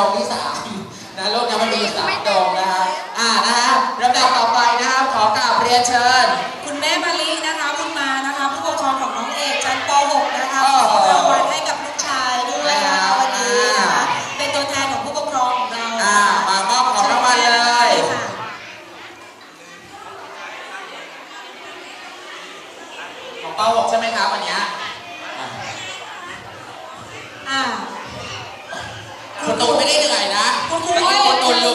ดองที่สามนะรถน้ไม่นมีสามดอก ตนไม่ได้เหนื่อยนะ คุณครูอ้อดลู